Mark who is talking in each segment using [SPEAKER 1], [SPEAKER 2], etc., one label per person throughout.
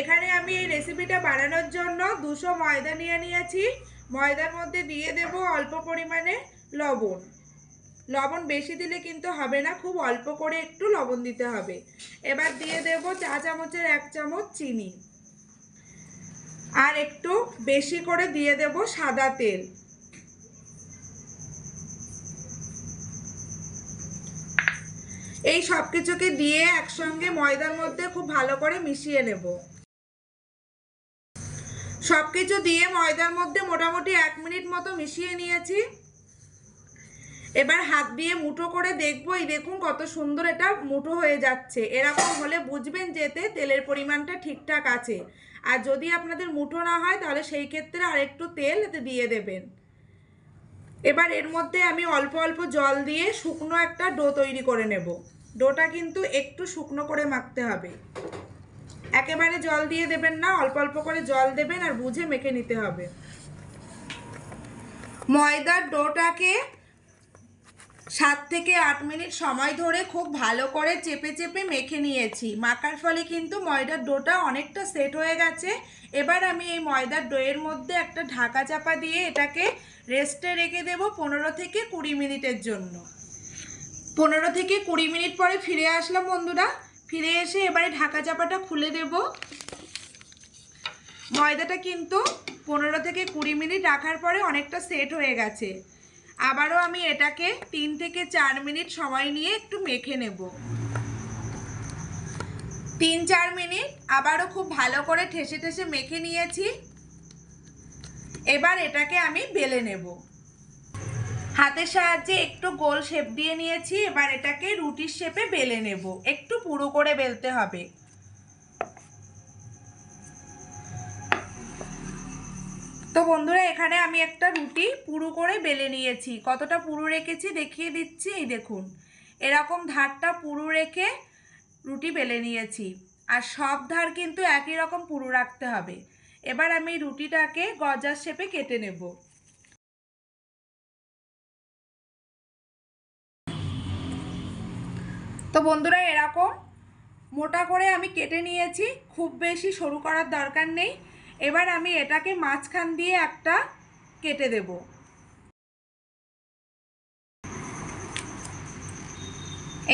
[SPEAKER 1] এখানে আমি এই রেসিপিটা বানানোর জন্য দুশো ময়দা নিয়ে নিয়েছি। ময়দার মধ্যে দিয়ে দেব অল্প পরিমাণে লবণ। লবণ বেশি দিলে কিন্তু হবে না, খুব অল্প করে একটু লবণ দিতে হবে। এবার দিয়ে দেব চা চামচের এক চামচ চিনি। আর একটু বেশি করে দিয়ে দেব সাদা তেল। এই সব কিছুকে দিয়ে একসঙ্গে ময়দার মধ্যে খুব ভালো করে মিশিয়ে নেব। সব কিছু দিয়ে ময়দার মধ্যে মোটামুটি এক মিনিট মতো মিশিয়ে নিয়েছি। এবার হাত দিয়ে মুঠো করে দেখব, এই দেখুন কত সুন্দর এটা মুঠো হয়ে যাচ্ছে। এরকম হলে বুঝবেন যে এতে তেলের পরিমাণটা ঠিকঠাক আছে। আর যদি আপনাদের মুঠো না হয়, তাহলে সেই ক্ষেত্রে আরেকটু তেল এতে দিয়ে দেবেন। এবার এর মধ্যে আমি অল্প অল্প জল দিয়ে শুকনো একটা ডো তৈরি করে নেব। ডোটা কিন্তু একটু শুকনো করে মাখতে হবে। একেবারে জল দিয়ে দেবেন না, অল্প অল্প করে জল দেবেন আর বুঝে মেখে নিতে হবে। ময়দার ডোটাকে সাত থেকে আট মিনিট সময় ধরে খুব ভালো করে চেপে চেপে মেখে নিয়েছি। মাখার ফলে কিন্তু ময়দার ডোটা অনেকটা সেট হয়ে গেছে। এবার আমি এই ময়দার ডোয়ের মধ্যে একটা ঢাকা চাপা দিয়ে এটাকে রেস্টে রেখে দেব পনেরো থেকে কুড়ি মিনিটের জন্য। পনেরো থেকে কুড়ি মিনিট পরে ফিরে আসলাম বন্ধুরা। ফিরে এসে এবারে ঢাকা চাপাটা খুলে দেব। ময়দাটা কিন্তু পনেরো থেকে কুড়ি মিনিট রাখার পরে অনেকটা সেট হয়ে গেছে। আবারও আমি এটাকে তিন থেকে চার মিনিট সময় নিয়ে একটু মেখে নেব। তিন চার মিনিট আবারও খুব ভালো করে ঠেসে ঠেসে মেখে নিয়েছি। এবার এটাকে আমি বেলে নেব। হাতের সাহায্যে একটু গোল শেপ দিয়ে নিয়েছি, এবার এটাকে রুটির শেপে বেলে নেব। একটু পুরো করে বেলতে হবে। তো বন্ধুরা, এখানে আমি একটা রুটি পুরো করে বেলে নিয়েছি। কতটা পুরো রেখেছি দেখিয়ে দিচ্ছি, এই দেখুন। এরকম ধারটা পুরো রেখে রুটি বেলে নিয়েছি। আর সব ধার কিন্তু একই রকম পুরো রাখতে হবে। এবার আমি রুটিটাকে গজার শেপে কেটে নেব। তো বন্ধুরা, এরকম মোটা করে আমি কেটে নিয়েছি। খুব বেশি সরু করার দরকার নেই। এবার আমি এটাকে মাঝখান দিয়ে একটা কেটে দেব।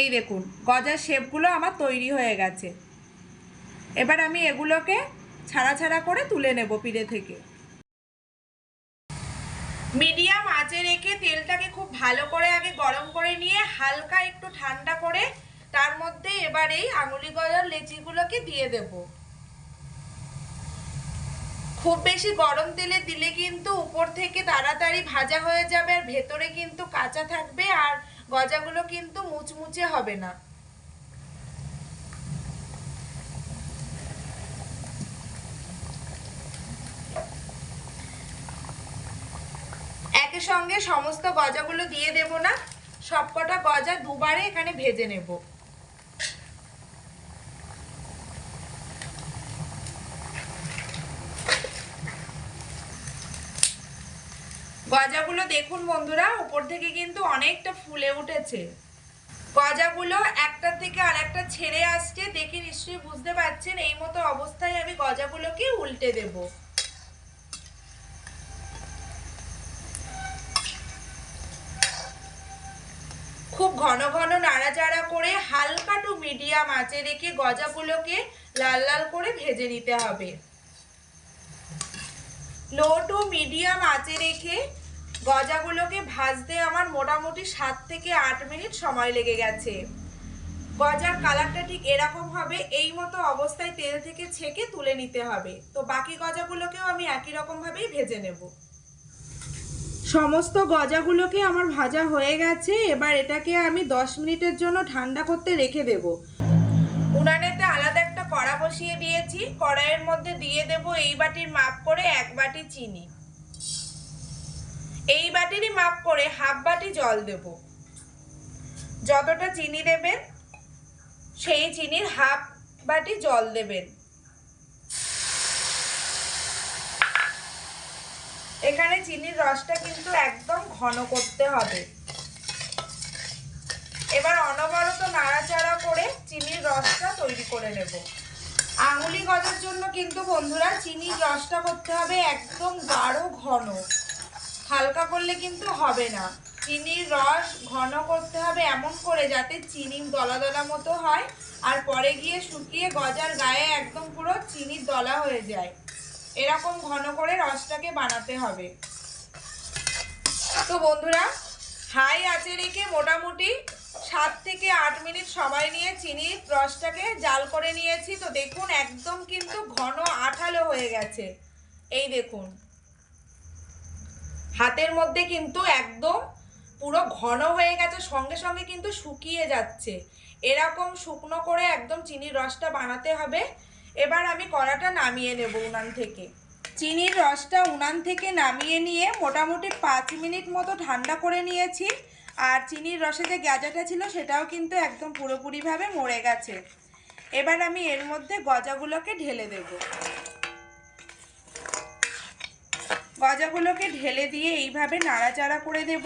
[SPEAKER 1] এই দেখুন, গজার শেপগুলো আমার তৈরি হয়ে গেছে। এবার আমি এগুলোকে ছাড়া ছাড়া করে তুলে নেব পিড়ে থেকে। মিডিয়াম আঁচে রেখে তেলটাকে খুব ভালো করে আগে গরম করে নিয়ে হালকা একটু ঠান্ডা করে তার মধ্যে এবার এই আঙুলি গজার লেচিগুলোকে দিয়ে দেবো। খুব বেশি গরম তেলে দিলে কিন্তু উপর থেকে তাড়াতাড়ি ভাজা হয়ে যাবে আর ভেতরে কিন্তু কাঁচা থাকবে আর গজাগুলো কিন্তু মুচমুচে হবে না। সঙ্গে সমস্ত গজাগুলো দিয়ে দেব না, সবকটা গজা দুবারে এখানে ভেজে নেব। গজাগুলো দেখুন বন্ধুরা, উপর থেকে কিন্তু অনেকটা ফুলে উঠেছে। গজাগুলো একটা থেকে আরেকটা ছেড়ে আসছে, দেখে নিশ্চয়ই বুঝতে পারছেন, এই মতো অবস্থায় আমি গজাগুলোকে উল্টে দেব। খুব ঘন ঘন নাড়াচাড়া করে হালকা টু মিডিয়াম আঁচে রেখে গজাগুলোকে লাল লাল করে ভেজে নিতে হবে। লো টু মিডিয়াম আঁচে রেখে গজাগুলোকে ভাজতে আমার মোটামুটি সাত থেকে আট মিনিট সময় লেগে গেছে। গজার কালারটা ঠিক এরকম হবে, এই মতো অবস্থায় তেল থেকে ছেঁকে তুলে নিতে হবে। তো বাকি গজাগুলোকেও আমি একই রকমভাবেই ভেজে নেব। সমস্ত গজাগুলোকে আমার ভাজা হয়ে গেছে, এবার এটাকে আমি দশ মিনিটের জন্য ঠান্ডা করতে রেখে দেব। উনানেতে আলাদা একটা কড়া বসিয়ে দিয়েছি। কড়াইয়ের মধ্যে দিয়ে দেব এই বাটির মাপ করে এক বাটি চিনি। এই বাটিরই মাপ করে হাফ বাটি জল দেব। যতটা চিনি দেবেন, সেই চিনির হাফ বাটি জল দেবেন। এখানে চিনির রসটা কিন্তু একদম ঘন করতে হবে। এবার অনবরত নাড়াচাড়া করে চিনির রসটা তৈরি করে নেব। আঙুলি গজার জন্য কিন্তু বন্ধুরা চিনির রসটা করতে হবে একদম গাঢ় ঘন। হালকা করলে কিন্তু হবে না। চিনির রস ঘন করতে হবে এমন করে যাতে চিনি দলা দলা মতো হয় আর পরে গিয়ে শুকিয়ে গজার গায়ে একদম পুরো চিনির দলা হয়ে যায়। এরকম ঘন করে রসটাকে বানাতে হবে। তো বন্ধুরা, হাই আঁচে রেখে মোটামুটি সাত থেকে আট মিনিট সময় নিয়ে চিনির রসটাকে জাল করে নিয়েছি। তো দেখুন, একদম কিন্তু ঘন আঠালো হয়ে গেছে। এই দেখুন। হাতের মধ্যে কিন্তু একদম পুরো ঘন হয়ে গেছে, সঙ্গে সঙ্গে কিন্তু শুকিয়ে যাচ্ছে। এরকম শুকনো করে একদম চিনির রসটা বানাতে হবে। এবার আমি কড়াটা নামিয়ে নেব উনান থেকে। চিনির রসটা উনান থেকে নামিয়ে নিয়ে মোটামুটি পাঁচ মিনিট মতো ঠান্ডা করে নিয়েছি। আর চিনির রসে যে গাজাটা ছিল সেটাও কিন্তু একদম পুরোপুরিভাবে মরে গেছে। এবার আমি এর মধ্যে গজাগুলোকে ঢেলে দেব। গজাগুলোকে ঢেলে দিয়ে এইভাবে নাড়াচাড়া করে দেব।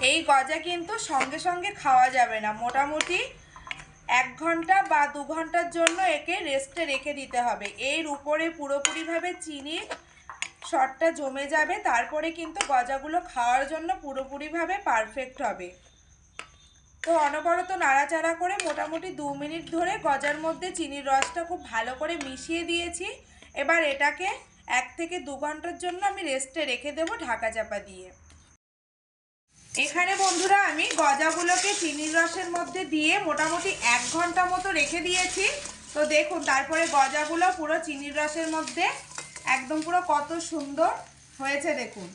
[SPEAKER 1] এই গজা কিন্তু সঙ্গে সঙ্গে খাওয়া যাবে না। মোটামুটি এক ঘণ্টা বা দু ঘণ্টার জন্য একে রেস্টে রেখে দিতে হবে। এর উপরে পুরোপুরিভাবে চিনি শটটা জমে যাবে, তারপরে কিন্তু গজাগুলো খাওয়ার জন্য পুরোপুরিভাবে পারফেক্ট হবে। তো অনবরত নাড়াচাড়া করে মোটামুটি দু মিনিট ধরে গজার মধ্যে চিনির রসটা খুব ভালো করে মিশিয়ে দিয়েছি। এবার এটাকে এক থেকে দু ঘণ্টার জন্য আমি রেস্টে রেখে দেবো ঢাকা চাপা দিয়ে। এখানে বন্ধুরা আমি গজাগুলোকে চিনির রসের মধ্যে দিয়ে মোটামুটি এক ঘণ্টা মতো রেখে দিয়েছি। তো দেখুন, তারপরে গজাগুলো পুরো চিনির রসের মধ্যে একদম পুরো কত সুন্দর হয়েছে, দেখুন।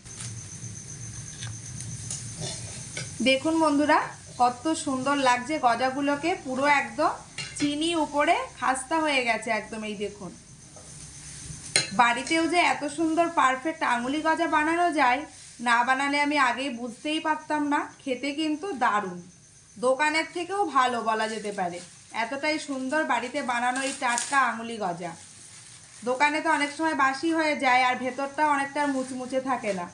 [SPEAKER 1] দেখুন বন্ধুরা, কত সুন্দর লাগছে গজাগুলোকে, পুরো একদম চিনি উপরে খাস্তা হয়ে গেছে একদম, এই দেখুন। বাড়িতেও যে এত সুন্দর পারফেক্ট আঙুলি গজা বানানো যায়, না বানালে আমি আগেই বুঝতেই পারতাম না, খেতে কিন্তু দারুণ। দোকানের থেকেও ভালো বলা যেতে পারে। এতটাই সুন্দর বাড়িতে বানানো এই টাটকা আঙুলি গজা। দোকানে তো অনেক সময় বাসি হয়ে যায় আর ভেতরটা অনেকটা মুচমুচে থাকে না।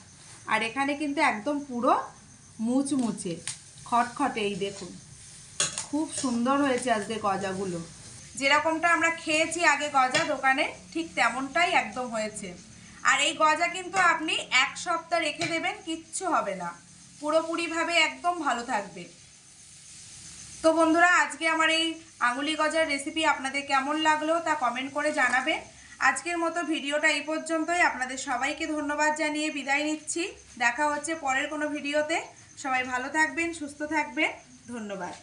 [SPEAKER 1] আর এখানে কিন্তু একদম পুরো মুচমুচে, খটখটে এই দেখুন। খুব সুন্দর হয়েছে আজকে গজাগুলো। যেরকমটা আমরা খেয়েছি আগে গজা দোকানে, ঠিক তেমনটাই একদম হয়েছে। আর এই গজা কিন্তু আপনি এক সপ্তাহ রেখে দেবেন, কিচ্ছু হবে না। পুরোপুরিভাবে একদম ভালো থাকবে। তো বন্ধুরা, আজকে আমার এই আঙুলি গজার রেসিপি আপনাদের কেমন লাগল তা কমেন্ট করে জানাবেন। আজকের মতো ভিডিওটা এই পর্যন্তই। আপনাদের সবাইকে ধন্যবাদ জানিয়ে বিদায় নিচ্ছি। দেখা হচ্ছে পরের কোনো ভিডিওতে। সবাই ভালো থাকবেন, সুস্থ থাকবেন। ধন্যবাদ।